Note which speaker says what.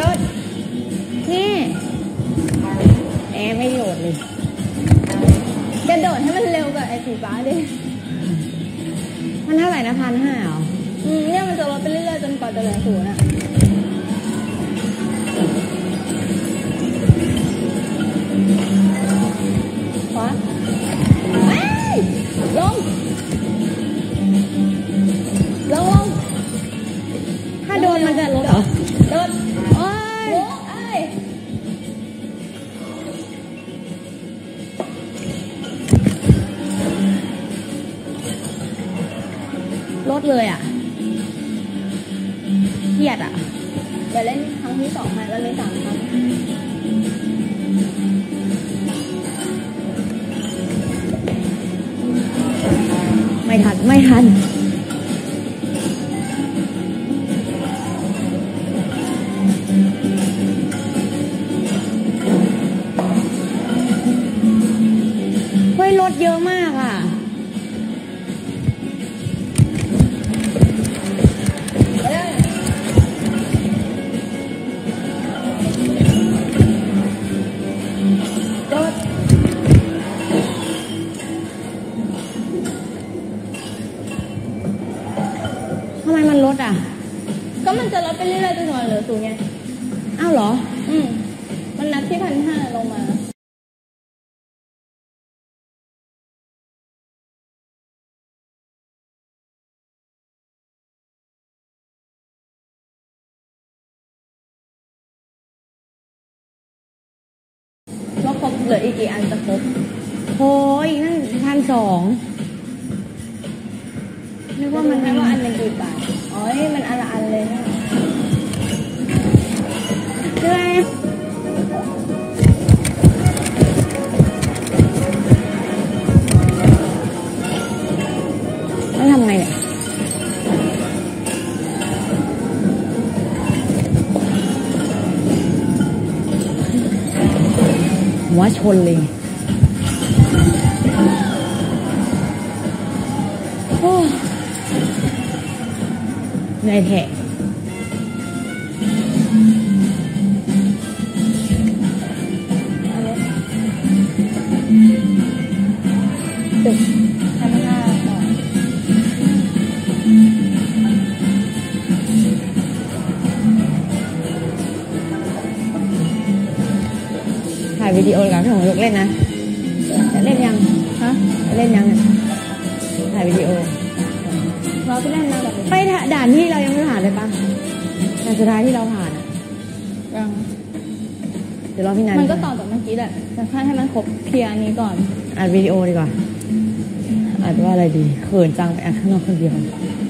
Speaker 1: รถนี่แอร์ไม่โหลดเลย
Speaker 2: กระโดดให้มันเร็วกว่าไอ้สีฟ้าดิ
Speaker 1: มันเท่าไหร่นะพันห้าหรอ
Speaker 2: อืมเนี่ยมันจะลดไปเรื่อยๆจนกว่าจะเหลือศูนย์อะขวาลงลงลง
Speaker 1: ถ้าโดนมันจะลดเหรอ ลดเลยอะเครียดอะ
Speaker 2: เดี๋ยวเล่นครั้งที่สองมาแล้วเล่นสามครั้ง
Speaker 1: ไม่ทัน ไม่ทันเฮ้ยรถเยอะมากอะ ทำไมมันลดอะ
Speaker 2: ก็มันจะลดไปเรื่อยๆจนกว่าเหลือศูนย์ไง
Speaker 1: อ้าวเหรอ
Speaker 2: อืม มันนับที่พันห้าลงมาว่าครบเหลืออีกกี่อันจะครบ
Speaker 1: โอ้ยนั่นพันสอง นึกว่ามัน
Speaker 2: ให้ว่าอันเป็นกี่บาทอ๋อนี่มันอันละอันเลยนะ
Speaker 1: เชื่อแล้วทำไงเนี่ยหัวชนเลยโอ้ เหนื่อยแทะ
Speaker 2: ตึกพันห้าก่อน
Speaker 1: ถ่ายวิดีโอกับพี่หงยกเล่นนะจะเล่นยัง
Speaker 2: ฮะ
Speaker 1: จะเล่นยัง ถ่ายวิดีโอ
Speaker 2: เราไปเล่นนะแบบนี้
Speaker 1: ไปถ่ายด่านที่เรายังไม่ผ่านเลยปะด่านสุดท้ายที่เราผ่านอะ
Speaker 2: ยัง
Speaker 1: เดี๋ยวรอพี่นัน
Speaker 2: มันก็ต่อจากเมื่อกี้แหละแต่แค่ให้มันครบเคลียร์อันนี้ก่อน
Speaker 1: อัดวิดีโอดีกว่าอัดว่าอะไรดีเขินจังไปอัดข้างนอกคนเดียว
Speaker 2: เ